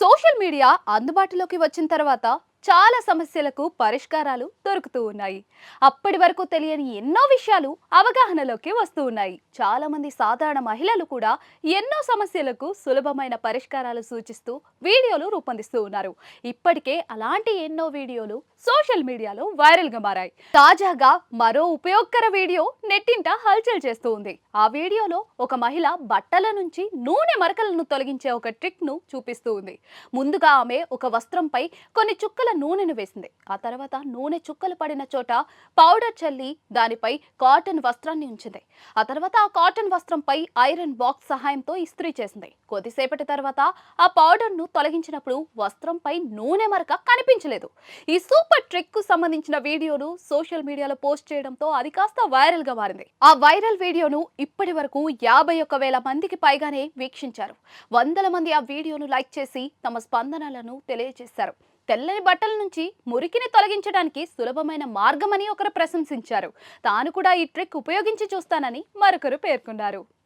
Social media అందుబాటులోకి వచ్చిన తర్వాత చాలా సమస్యలకు పరిష్కారాలు దొరుకుతూ ఉన్నాయి. అప్పటి వరకు తెలియని ఎన్నో విషయాలు అవగాహనలోకి వస్తూ ఉన్నాయి. చాలా మంది సాధారణ మహిళలు కూడా ఎన్నో సమస్యలకు సులభమైన పరిష్కారాలు సూచిస్తూ వీడియోలు రూపొందిస్తూ ఉన్నారు. ఇప్పటికే అలాంటి ఎన్నో వీడియోలు సోషల్ మీడియాలో వైరల్గా మారాయి. తాజాగా మరో ఉపయోగకర వీడియో నెట్టింట హల్చల్ చేస్తూ ఉంది. ఆ వీడియోలో ఒక మహిళ బట్టల నుంచి నూనె మరకలను తొలగించే ఒక ట్రిక్ను చూపిస్తూ ఉంది. ముందుగా ఆమె ఒక వస్త్రంపై కొన్ని చుక్కల నూనెను వేసింది. ఆ తర్వాత నూనె చుక్కలు పడిన చోట పౌడర్ చల్లి దానిపై కాటన్ వస్త్రాన్ని ఉంచింది. ఆ తర్వాత ఆ కాటన్ వస్త్రంపై ఐరన్ బాక్స్ సహాయంతో ఇస్త్రీ చేసింది. కొద్దిసేపటి తర్వాత ఆ పౌడర్ను తొలగించినప్పుడు వస్త్రంపై నూనె మరక కనిపించలేదు. ఈ సూపర్ ట్రిక్కు సంబంధించిన వీడియోను సోషల్ మీడియాలో పోస్ట్ చేయడంతో అది కాస్త వైరల్గా మారింది. ఆ వైరల్ వీడియోను ఇప్పటి వరకు యాభై ఒక్క వేల మందికి పైగానే వీక్షించారు. వందల మంది ఆ వీడియోను లైక్ చేసి తమ స్పందనలను తెలియజేశారు. తెల్లని బట్టల నుంచి మురికిని తొలగించడానికి సులభమైన మార్గమని ఒకరు ప్రశంసించారు. తాను కూడా ఈ ట్రిక్ ఉపయోగించి చూస్తానని మరొకరు పేర్కొన్నారు.